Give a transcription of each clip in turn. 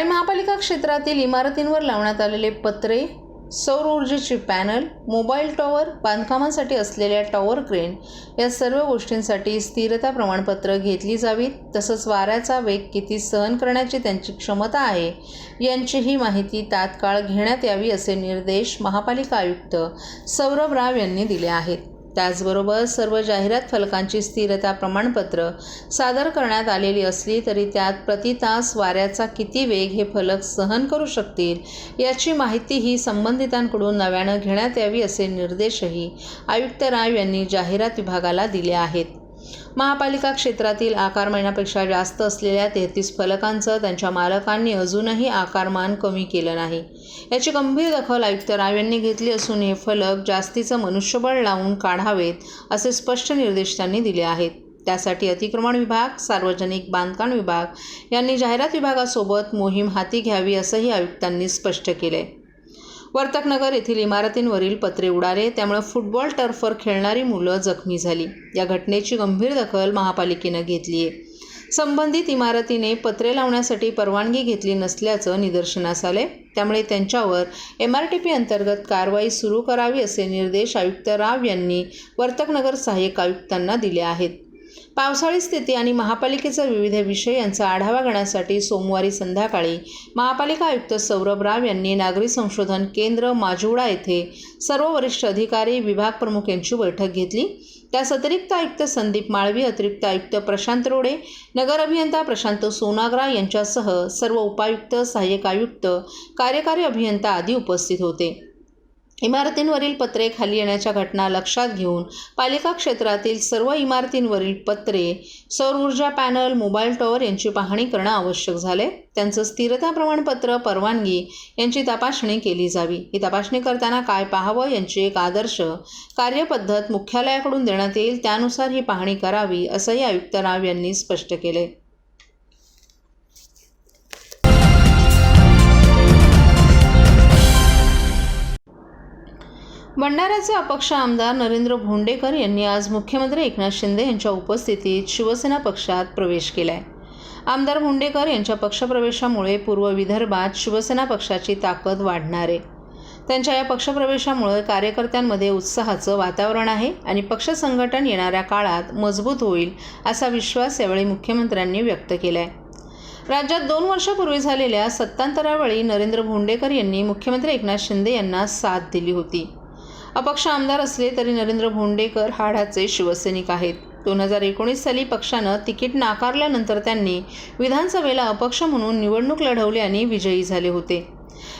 ठाणे महापालिका क्षेत्रातील इमारतींवर लावण्यात आलेले पत्रे सौर ऊर्जेची पॅनल मोबाईल टॉवर बांधकामासाठी असलेल्या टॉवर क्रेन या सर्व गोष्टींसाठी स्थिरता प्रमाणपत्र घेतली जावीत. तसंच वाऱ्याचा वेग किती सहन करण्याची त्यांची क्षमता आहे यांचीही माहिती तात्काळ घेण्यात यावी असे निर्देश महापालिका आयुक्त सौरभ राव यांनी दिले आहेत. त्याचबरोबर सर्व जाहिरात फलकांची स्थिरता प्रमाणपत्र सादर करण्यात आलेली असली तरी त्यात प्रति तास वाऱ्याचा किती वेग हे फलक सहन करू शकतील याची माहितीही संबंधितांकडून नव्यानं घेण्यात यावी असे निर्देशही आयुक्त राव यांनी जाहिरात विभागाला दिले आहेत. महापालिका क्षेत्रातील आकारमानापेक्षा जास्त असलेल्या तेहतीस फलकांचं त्यांच्या मालकांनी अजूनही आकारमान कमी केलं नाही. याची गंभीर दखल आयुक्त राव यांनी घेतली असून हे फलक जास्तीचं मनुष्यबळ लावून काढावेत असे स्पष्ट निर्देश त्यांनी दिले आहेत. त्यासाठी अतिक्रमण विभाग सार्वजनिक बांधकाम विभाग यांनी जाहिरात विभागासोबत मोहीम हाती घ्यावी असंही आयुक्तांनी स्पष्ट केले वर्तकनगर येथील इमारतींवरील पत्रे उडाले. त्यामुळे फुटबॉल टर्फवर खेळणारी मुलं जखमी झाली. या घटनेची गंभीर दखल महापालिकेनं घेतली आहे संबंधित इमारतीने पत्रे लावण्यासाठी परवानगी घेतली नसल्याचं निदर्शनास आले त्यामुळे त्यांच्यावर एम आर टी पी अंतर्गत कारवाई सुरू करावी असे निर्देश आयुक्त राव यांनी वर्तकनगर सहाय्यक आयुक्तांना दिले आहेत. पावसाळी स्थिती आणि महापालिकेचा विविध विषय यांचा आढावा घेण्यासाठी सोमवारी संध्याकाळी महापालिका आयुक्त सौरभ राव यांनी नागरी संशोधन केंद्र माजुडा येथे सर्व वरिष्ठ अधिकारी विभाग प्रमुख यांची बैठक घेतली. त्यास अतिरिक्त आयुक्त संदीप माळवी अतिरिक्त आयुक्त प्रशांत रोडे नगर अभियंता प्रशांत सोनाग्रा यांच्यासह सर्व उपायुक्त सहाय्यक आयुक्त कार्यकारी अभियंता आदी उपस्थित होते. इमारतींवरील पत्रे खाली येण्याच्या घटना लक्षात घेऊन पालिका क्षेत्रातील सर्व इमारतींवरील पत्रे सौर ऊर्जा पॅनल मोबाईल टॉवर यांची पाहणी करणं आवश्यक झाले. त्यांचं स्थिरता प्रमाणपत्र परवानगी यांची तपासणी केली जावी. ही तपासणी करताना काय पाहावं यांची एक आदर्श कार्यपद्धत मुख्यालयाकडून देण्यात येईल त्यानुसार ही पाहणी करावी असंही आयुक्त राव यांनी स्पष्ट केले. भंडाऱ्याचे अपक्ष आमदार नरेंद्र भोंडेकर यांनी आज मुख्यमंत्री एकनाथ शिंदे यांच्या उपस्थितीत शिवसेना पक्षात प्रवेश केलाय. आमदार भोंडेकर यांच्या पक्षप्रवेशामुळे पूर्व विदर्भात शिवसेना पक्षाची ताकद वाढणार. आहे त्यांच्या या पक्षप्रवेशामुळे कार्यकर्त्यांमध्ये उत्साहाचं वातावरण आहे आणि पक्ष संघटन येणाऱ्या काळात मजबूत होईल असा विश्वास यावेळी मुख्यमंत्र्यांनी व्यक्त केला आहे राज्यात दोन वर्षापूर्वी झालेल्या सत्तांतरावेळी नरेंद्र भोंडेकर यांनी मुख्यमंत्री एकनाथ शिंदे यांना साथ दिली होती. अपक्ष आमदार असले तरी नरेंद्र भोंडेकर हाडाचे शिवसैनिक आहेत. दोन हजार एकोणीस साली पक्षानं तिकीट नाकारल्यानंतर त्यांनी विधानसभेला अपक्ष म्हणून निवडणूक लढवली आणि विजयी झाले होते.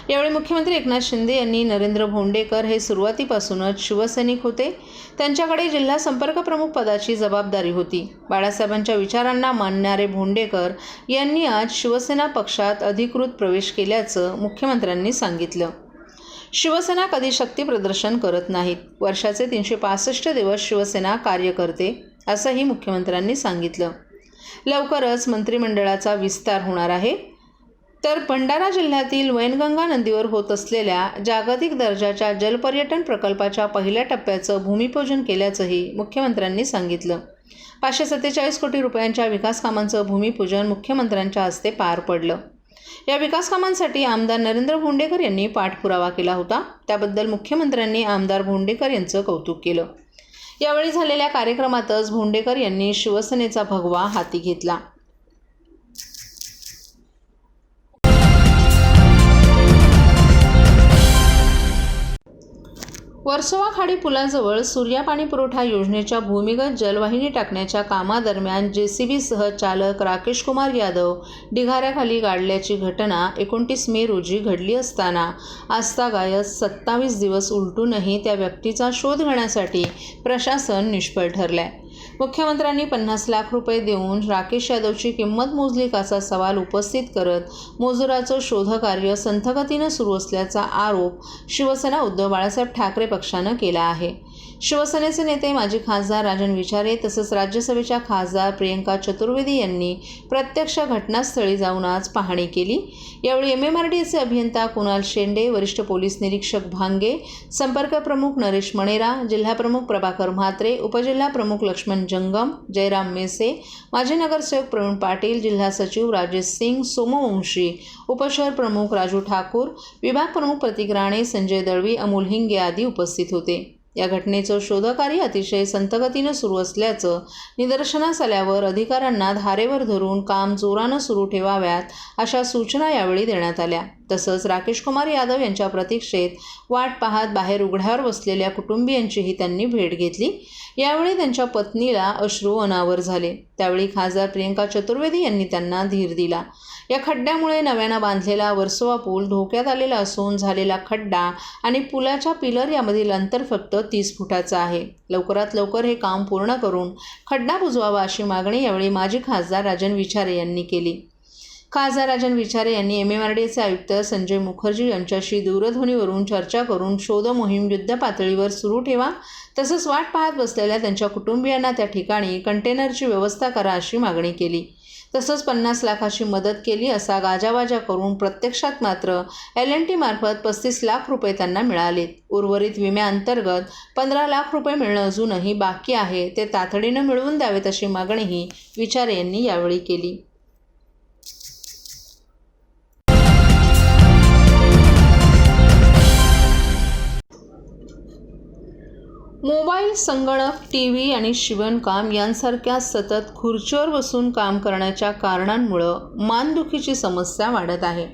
यावेळी मुख्यमंत्री एकनाथ शिंदे यांनी नरेंद्र भोंडेकर हे सुरुवातीपासूनच शिवसैनिक होते. त्यांच्याकडे जिल्हा संपर्क प्रमुख पदाची जबाबदारी होती. बाळासाहेबांच्या विचारांना मानणारे भोंडेकर यांनी आज शिवसेना पक्षात अधिकृत प्रवेश केल्याचं मुख्यमंत्र्यांनी सांगितलं. शिवसेना कधी शक्ती प्रदर्शन करत नाहीत. वर्षाचे तीनशे पासष्ट दिवस शिवसेना कार्य करते असंही मुख्यमंत्र्यांनी सांगितलं. लवकरच मंत्रिमंडळाचा विस्तार होणार आहे. तर भंडारा जिल्ह्यातील वैनगंगा नदीवर होत असलेल्या जागतिक दर्जाच्या जलपर्यटन प्रकल्पाच्या पहिल्या टप्प्याचं भूमिपूजन केल्याचंही मुख्यमंत्र्यांनी सांगितलं. पाचशे सत्तेचाळीस कोटी रुपयांच्या विकास कामांचं भूमिपूजन मुख्यमंत्र्यांच्या हस्ते पार पडलं. या विकास कामांसाठी आमदार नरेंद्र भोंडेकर यांनी पाठपुरावा केला होता. त्याबद्दल मुख्यमंत्र्यांनी आमदार भोंडेकर यांचं कौतुक केलं. यावेळी झालेल्या कार्यक्रमातच भोंडेकर यांनी शिवसेनेचा भगवा हाती घेतला. वर्सोवा खाडी पुलाजवळ सूर्या पाणी पुरवठा योजनेच्या भूमिगत जलवाहिनी टाकण्याच्या कामादरम्यान जे सी बीसह चालक राकेश कुमार यादव ढिगाऱ्याखाली गाडल्याची घटना एकोणतीस मे रोजी घडली असताना. आजतागायत सत्तावीस दिवस उलटूनही त्या व्यक्तीचा शोध घेण्यासाठी प्रशासन निष्फळ ठरलंय. मुख्यमंत्र्यांनी पन्नास लाख रुपये देऊन राकेश यादवची किंमत मोजली काचा सवाल उपस्थित करत मजुराचं शोधकार्य संथगतीनं सुरू असल्याचा आरोप शिवसेना उद्धव बाळासाहेब ठाकरे पक्षानं केला आहे. शिवसेनेचे नेते माजी खासदार राजन विचारे तसंच राज्यसभेच्या खासदार प्रियंका चतुर्वेदी यांनी प्रत्यक्ष घटनास्थळी जाऊन आज पाहणी केली. यावेळी एम एम आर डी एचे अभियंता कुणाल शेंडे वरिष्ठ पोलीस निरीक्षक भांगे संपर्क प्रमुख नरेश मणेरा जिल्हाप्रमुख प्रभाकर म्हात्रे उपजिल्हा प्रमुख लक्ष्मण जंगम जयराम मेसे माजी नगरसेवक प्रवीण पाटील जिल्हा सचिव राजेश सिंग सोमवंशी उपशहर प्रमुख राजू ठाकूर विभाग प्रमुख प्रतीक राणे संजय दळवी अमोल हिंगे आदी उपस्थित होते. या घटनेचं शोधकार्य अतिशय संतगतीनं सुरू असल्याचं निदर्शनास आल्यावर अधिकाऱ्यांना धारेवर धरून काम जोरानं सुरू ठेवाव्यात अशा सूचना यावेळी देण्यात आल्या. तसंच राकेश कुमार यादव यांच्या प्रतीक्षेत वाट पाहत बाहेर उघड्यावर बसलेल्या कुटुंबियांचीही त्यांनी भेट घेतली. यावेळी त्यांच्या पत्नीला अश्रू अनावर झाले. त्यावेळी खासदार प्रियंका चतुर्वेदी यांनी त्यांना धीर दिला. या खड्ड्यामुळे नव्यानं बांधलेला वर्सोवा पूल धोक्यात आलेला असून झालेला खड्डा आणि पुलाच्या पिलर यामधील अंतर फक्त तीस फुटाचं आहे. लवकरात लवकर हे काम पूर्ण करून खड्डा बुजवावा अशी मागणी यावेळी माजी खासदार राजन विचारे यांनी केली. खासदार राजन विचारे यांनी एम एम आर डी एचे आयुक्त संजय मुखर्जी यांच्याशी दूरध्वनीवरून चर्चा करून शोध मोहीम युद्ध पातळीवर सुरू ठेवा तसंच वाट पाहत बसलेल्या त्यांच्या कुटुंबियांना त्या ठिकाणी कंटेनरची व्यवस्था करा अशी मागणी केली. तसंच पन्नास लाखाची मदत केली असा गाजावाजा करून प्रत्यक्षात मात्र एल एन टी मार्फत पस्तीस लाख रुपये त्यांना मिळालेत उर्वरित विम्याअंतर्गत पंधरा लाख रुपये मिळणं अजूनही बाकी आहे. ते तातडीनं मिळवून द्यावेत अशी मागणीही विचारे यांनी यावेळी केली. मोबाईल संगणक टी व्ही आणि शिवणकाम यांसारख्या सतत खुर्चीवर बसून काम करण्याच्या कारणांमुळं मानदुखीची समस्या वाढत आहे.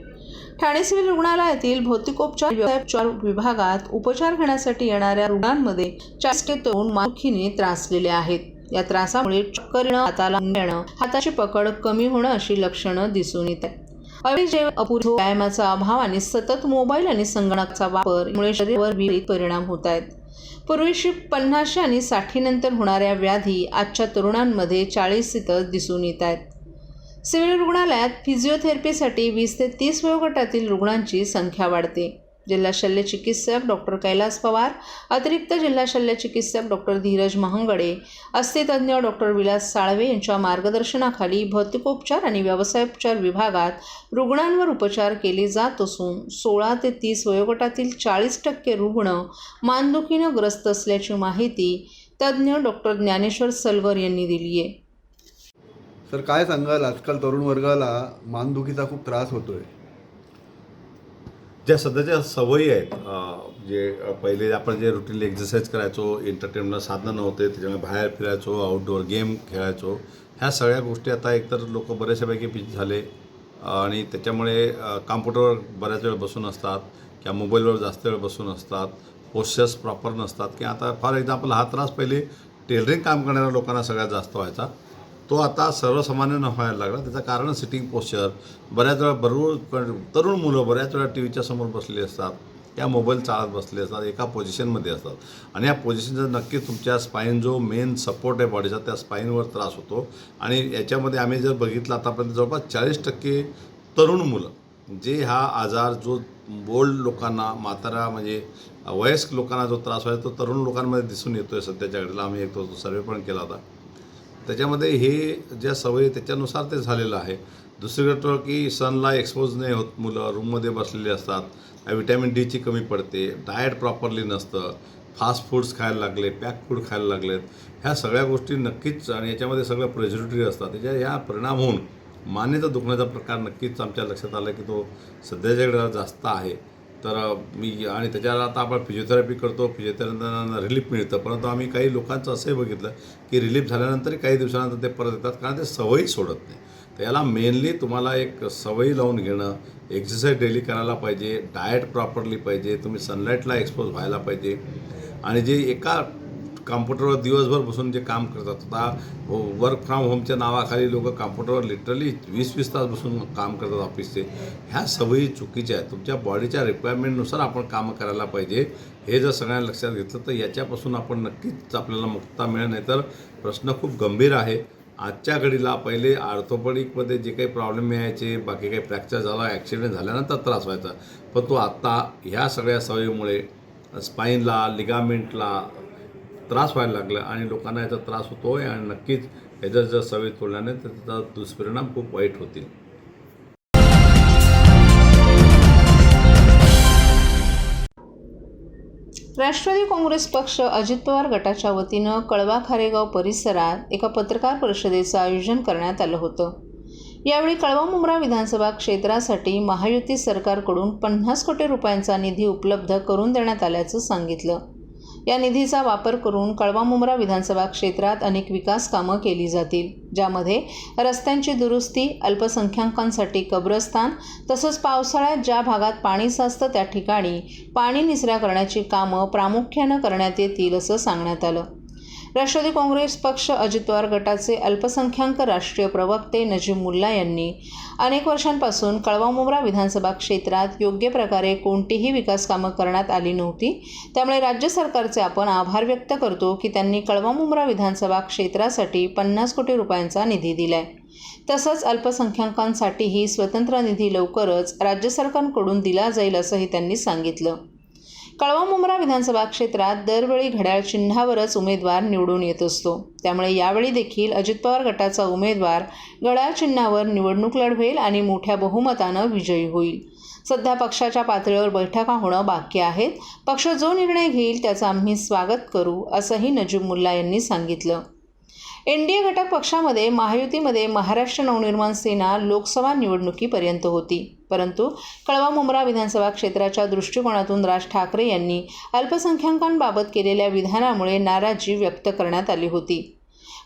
ठाणे सिव्हिल रुग्णालयातील भौतिकोपचार उपचार विभागात उपचार घेण्यासाठी येणाऱ्या रुग्णांमध्ये चाळीस तरुण मानदुखीने त्रासलेले आहेत. या त्रासामुळे चक्कर येणं हाताला येणं हाताची पकड कमी होणं अशी लक्षणं दिसून येत आहेत. अविजेव अपुरी व्यायामाचा अभाव आणि सतत मोबाईल आणि संगणकाचा वापर मुळे शरीरावर विपरीत परिणाम होत आहेत. पूर्वीशी पन्नाशी आणि साठीनंतर होणाऱ्या व्याधी आजच्या तरुणांमध्ये चाळीस तिथं दिसून येत आहेत. सिव्हिल रुग्णालयात फिजिओथेरपीसाठी वीस ते तीस वयोगटातील रुग्णांची संख्या वाढते. जिल्हा शल्य चिकित्सक डॉक्टर कैलास पवार अतिरिक्त जिल्हा शल्य चिकित्सक डॉक्टर धीरज महांगडे अस्थितज्ञ डॉक्टर विलास साळवे यांच्या मार्गदर्शनाखाली भौतिकोपचार आणि व्यवसायोपचार विभागात रुग्णांवर उपचार केले जात असून सोळा ते तीस वयोगटातील चाळीस टक्के रुग्ण मानदुखीनं ग्रस्त असल्याची माहिती तज्ज्ञ डॉक्टर ज्ञानेश्वर सलगर यांनी दिली आहे. सर काय सांगाल? आजकाल तरुण वर्गाला मानदुखीचा खूप त्रास होतोय. ज्या सध्याच्या सवयी आहेत जे पहिले आपण जे रुटीनली एक्सरसाइज करायचो एंटरटेनमेंट साधनं नव्हते त्याच्यामुळे बाहेर फिरायचो आउटडोअर गेम खेळायचो ह्या सगळ्या गोष्टी आता एकतर लोक बऱ्याचशापैकी बिझी झाले. आणि त्याच्यामुळे कॉम्प्युटरवर बऱ्याच वेळ बसून असतात किंवा मोबाईलवर जास्त वेळ बसून असतात पोस्चर्स प्रॉपर नसतात. किंवा आता फॉर एक्झाम्पल हा त्रास पहिले टेलरिंग काम करणाऱ्या लोकांना सगळ्यात जास्त व्हायचा. तो आता सर्वसामान्यांना व्हायला लागला. त्याचं कारण सिटिंग पोस्चर बऱ्याच वेळा बरोबर तरुण मुलं बऱ्याच वेळा टी व्हीच्या समोर बसलेली असतात. या मोबाईल चालत बसले असतात. एका पोझिशनमध्ये असतात. आणि या पोझिशनचा नक्कीच तुमच्या स्पाईन जो मेन सपोर्ट आहे बॉडीचा त्या स्पाईनवर त्रास होतो. आणि याच्यामध्ये आम्ही जर बघितलं आतापर्यंत जवळपास चाळीस टक्के तरुण मुलं जे हा आजार जो बोल्ड लोकांना म्हातारा म्हणजे वयस्क लोकांना जो त्रास व्हायचा तो तरुण लोकांमध्ये दिसून येतो आहे सध्याच्या घडीला. आम्ही एक तो सर्वे पण केला होता. त्याच्यामध्ये हे ज्या सवयी त्याच्यानुसार ते झालेलं आहे. दुसरी गोष्ट की सनला एक्सपोज नाही होत मुलं रूममध्ये बसलेली असतात. विटॅमिन डीची कमी पडते डाएट प्रॉपरली नसतं फास्ट फूड्स खायला लागले पॅक फूड खायला लागलेत. ह्या सगळ्या गोष्टी नक्कीच आणि याच्यामध्ये सगळं प्रेझर्वेटिव्ह असतात. त्याच्या ह्या परिणाम होऊन मानेचा दुखण्याचा प्रकार नक्कीच आमच्या लक्षात आला की तो सध्याच्या जास्त आहे. तर मी आणि त्याच्यावर आता आपण फिजिओथेरपी करतो फिजिओथेरपीनं रिलीफ मिळतं. परंतु आम्ही काही लोकांचं असंही बघितलं की रिलीफ झाल्यानंतरही काही दिवसानंतर ते परत येतात कारण ते सवयी सोडत नाही. तर याला मेनली तुम्हाला एक सवयी लावून घेणं एक्सरसाइज डेली करायला पाहिजे डाएट प्रॉपरली पाहिजे तुम्ही सनलाईटला एक्सपोज व्हायला पाहिजे. आणि जे एका कॉम्प्युटरवर दिवसभर बसून जे काम करतात. आता वर्क फ्रॉम होमच्या नावाखाली लोक कॉम्प्युटरवर लिटरली वीस वीस तास बसून काम करतात ऑफिसचे ह्या सवयी चुकीच्या आहेत. तुमच्या बॉडीच्या रिक्वायरमेंटनुसार आपण कामं करायला पाहिजे. हे जर सगळ्यांना लक्षात घेतलं तर याच्यापासून आपण नक्कीच आपल्याला मुक्ता मिळेल. नाही तर प्रश्न खूप गंभीर आहे. आजच्या घडीला पहिले आर्थोपॉडिकमध्ये जे काही प्रॉब्लेम यायचे बाकी काही फ्रॅक्चर झाला ॲक्सिडेंट झाल्यानंतर त्रास व्हायचा. पण तो आत्ता ह्या सगळ्या सवयीमुळे स्पाईनला लिगामेंटला त्रास व्हायला लागला आणि लोकांना याचा त्रास होतो आहे आणि नक्कीच याच्या जर सवयी तोडल्याने तर त्याचा दुष्परिणाम खूप वाईट होतील. राष्ट्रवादी काँग्रेस पक्ष अजित पवार गटाच्या वतीनं कळवा खारेगाव परिसरात एका पत्रकार परिषदेचं आयोजन करण्यात आलं होतं. यावेळी कळवा मुंब्रा विधानसभा क्षेत्रासाठी महायुती सरकारकडून पन्नास कोटी रुपयांचा निधी उपलब्ध करून देण्यात आल्याचं सांगितलं. या निधीचा वापर करून कळवा मुंब्रा विधानसभा क्षेत्रात अनेक विकास कामं केली जातील ज्यामध्ये रस्त्यांची दुरुस्ती अल्पसंख्याकांसाठी कब्रस्तान तसंच पावसाळ्यात ज्या भागात पाणी साचतं त्या ठिकाणी पाणी निचरा करण्याची कामं प्रामुख्यानं करण्यात येतील असं सांगण्यात आलं. राष्ट्रवादी काँग्रेस पक्ष अजित पवार गटाचे अल्पसंख्याक राष्ट्रीय प्रवक्ते नजीम मुल्ला यांनी अनेक वर्षांपासून कळवामुंब्रा विधानसभा क्षेत्रात योग्य प्रकारे कोणतीही विकास कामं करण्यात आली नव्हती. त्यामुळे राज्य सरकारचे आपण आभार व्यक्त करतो की त्यांनी कळवामुंब्रा विधानसभा क्षेत्रासाठी पन्नास कोटी रुपयांचा निधी दिलाय. तसंच अल्पसंख्याकांसाठीही स्वतंत्र निधी लवकरच राज्य सरकारकडून दिला जाईल असंही त्यांनी सांगितलं. कळवा मुंब्रा विधानसभा क्षेत्रात दरवेळी घड्याळ चिन्हावरच उमेदवार निवडून येत असतो. त्यामुळे यावेळी देखील अजित पवार गटाचा उमेदवार घड्याळ चिन्हावर निवडणूक लढवेल आणि मोठ्या बहुमतानं विजयी होईल. सध्या पक्षाच्या पातळीवर बैठका होणं बाकी आहेत. पक्ष जो निर्णय घेईल त्याचं आम्ही स्वागत करू असंही नजीब मुल्ला यांनी सांगितलं. एन डी ए घटक पक्षामध्ये महायुतीमध्ये महाराष्ट्र नवनिर्माण सेना लोकसभा निवडणुकीपर्यंत होती. परंतु कळवा मुंब्रा विधानसभा क्षेत्राच्या दृष्टिकोनातून राज ठाकरे यांनी अल्पसंख्याकांबाबत केलेल्या विधानामुळे नाराजी व्यक्त करण्यात आली होती.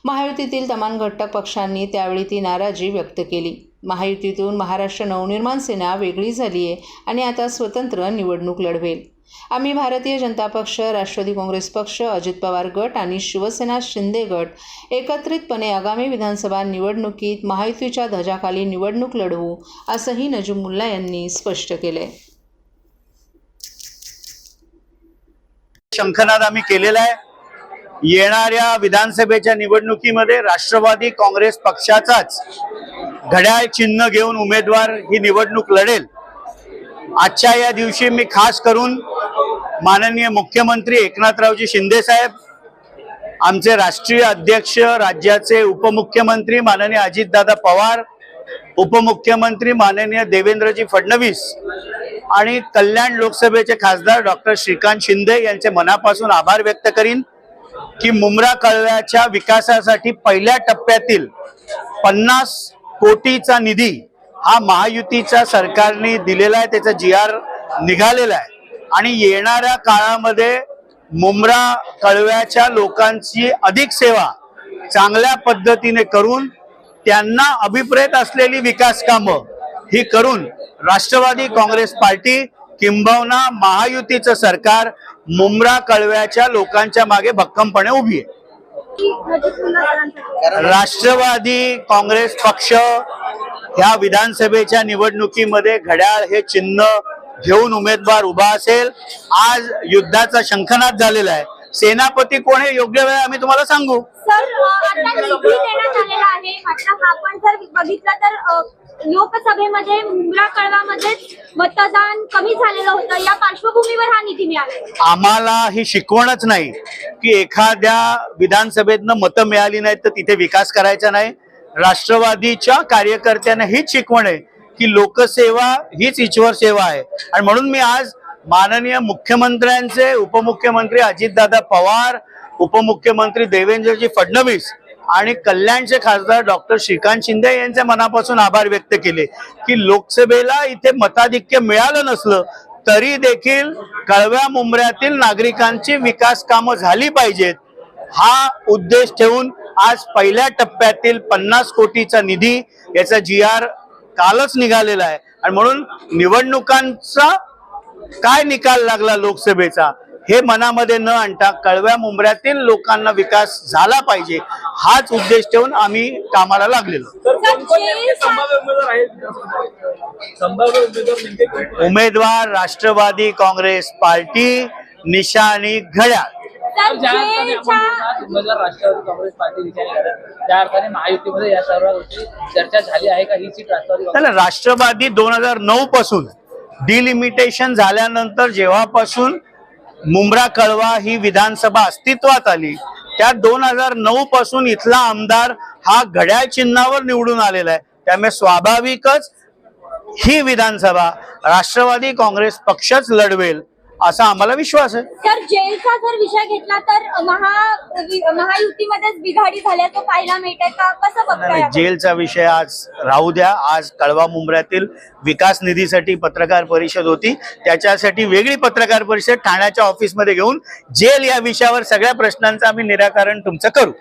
महायुतीतील तमाम घटक पक्षांनी त्यावेळी ती नाराजी व्यक्त केली. महायुतीतून महाराष्ट्र नवनिर्माण सेना वेगळी झाली आहे आणि आता स्वतंत्र निवडणूक लढवेल. आम्ही भारतीय जनता पक्ष राष्ट्रवादी काँग्रेस पक्ष अजित पवार गट आणि शिवसेना शिंदे गट एकत्रितपणे आगामी विधानसभा निवडणुकीत महायुतीच्या ध्वजाखाली निवडणूक लढवू असंही नजीमुल्ला यांनी स्पष्ट केले शंखनाद आम्ही केलेला आहे. येणाऱ्या विधानसभेच्या निवडणुकीमध्ये राष्ट्रवादी काँग्रेस पक्षाचाच घड्याळ चिन्ह घेऊन उमेदवार ही निवडणूक लढेल. आजच्या या दिवशी मी खास करून माननीय मुख्यमंत्री एकनाथरावजी शिंदे साहेब आमचे राष्ट्रीय अध्यक्ष राज्याचे उपमुख्यमंत्री माननीय अजितदादा पवार उपमुख्यमंत्री माननीय देवेंद्रजी फडणवीस आणि कल्याण लोकसभेचे खासदार डॉक्टर श्रीकांत शिंदे यांचे मनापासून आभार व्यक्त करीन की मुमरा कळव्याच्या विकासासाठी पहिल्या टप्प्यातील पन्नास कोटीचा निधी हा महायुतीच्या सरकारने दिलेला आहे त्याचा जी आर निघालेला आहे. आणि येणाऱ्या काळामध्ये मुंब्रा कळव्याच्या लोकांची अधिक सेवा चांगल्या पद्धतीने करून त्यांना अभिप्रेत असलेली विकास कामं ही करून राष्ट्रवादी काँग्रेस पार्टी किंबहुना महायुतीचं सरकार मुंब्रा कळव्याच्या लोकांच्या मागे भक्कमपणे उभी आहे. राष्ट्रवादी काँग्रेस पक्ष ह्या विधानसभेच्या निवडणुकीमध्ये घड्याळ हे चिन्ह घेऊन उमेदवार उभा असेल. आज युद्धाचा शंखनाद झालेला आहे. सेनापती कोण हे योग्य वेळ आम्ही तुम्हाला सांगू. आपण जर बघितलं तर लोकसभेमध्ये मुंब्रा कळवामध्ये मतदान कमी झालेलं होतं. या पार्श्वभूमीवर हा निधी मिळाला आम्हाला ही शिकवणच नाही की एखाद्या विधानसभेतनं मतं मिळाली नाहीत तर तिथे विकास करायचा नाही. राष्ट्रवादीच्या कार्यकर्त्यांना हीच शिकवण आहे. की लोकसेवा हीच ईश्वर सेवा आहे. आणि म्हणून मी आज माननीय मुख्यमंत्र्यांचे उपमुख्यमंत्री अजितदादा पवार उपमुख्यमंत्री देवेंद्रजी फडणवीस आणि कल्याणचे खासदार डॉक्टर श्रीकांत शिंदे यांचे मनापासून आभार व्यक्त केले की लोकसभेला इथे मताधिक्य मिळालं नसलं तरी देखील कळव्या मुंबऱ्यातील नागरिकांची विकास कामं झाली पाहिजेत. हा उद्देश ठेवून आज पहिल्या टप्प्यातील पन्नास कोटीचा निधी याचा जी आर कालच निघालेला आहे. आणि म्हणून निवडणुकांचा काय निकाल लागला लोकसभेचा हे मनामध्ये न आणता कळव्या मुंबऱ्यातील लोकांना विकास झाला पाहिजे हाच उद्देश ठेवून आम्ही कामाला लागलेलो? उमेदवार राष्ट्रवादी काँग्रेस पार्टी निशाणी घड्याळ. राष्ट्रवादी काँग्रेस पार्टी विचार करतात त्या अर्थाने महायुतीमध्ये या सर्व गोष्टी चर्चा झाली आहे का? ही सीट राष्ट्रवादी काँग्रेस त्याला राष्ट्रवादी दोन हजार नऊ पासून डिलिमिटेशन झाल्यानंतर जेव्हापासून मुंब्रा कळवा ही विधानसभा अस्तित्वात आली त्या दोन हजार नऊ पासून इथला आमदार हा घड्याळ चिन्हावर निवडून आलेला आहे. त्यामुळे स्वाभाविकच ही विधानसभा राष्ट्रवादी काँग्रेस पक्षच लढवेल. असा आम्हाला विश्वास आहे. तर जेलचा जर विषय घेतला तर महा वि- महायुतीमध्येच बिघाडी झाल्याचं पाहायला मिळतंय का? कसं बघताय नाही, आपण? जेलचा विषय आज राहू द्या. आज कळवा मुंब्र्यातील विकास निधीसाठी पत्रकार परिषद होती. त्याच्यासाठी वेगळी पत्रकार परिषद ठाण्याच्या ऑफिसमध्ये घेऊन जेल या विषयावर सगळ्या प्रश्नांचं आम्ही निराकरण तुमचं करू.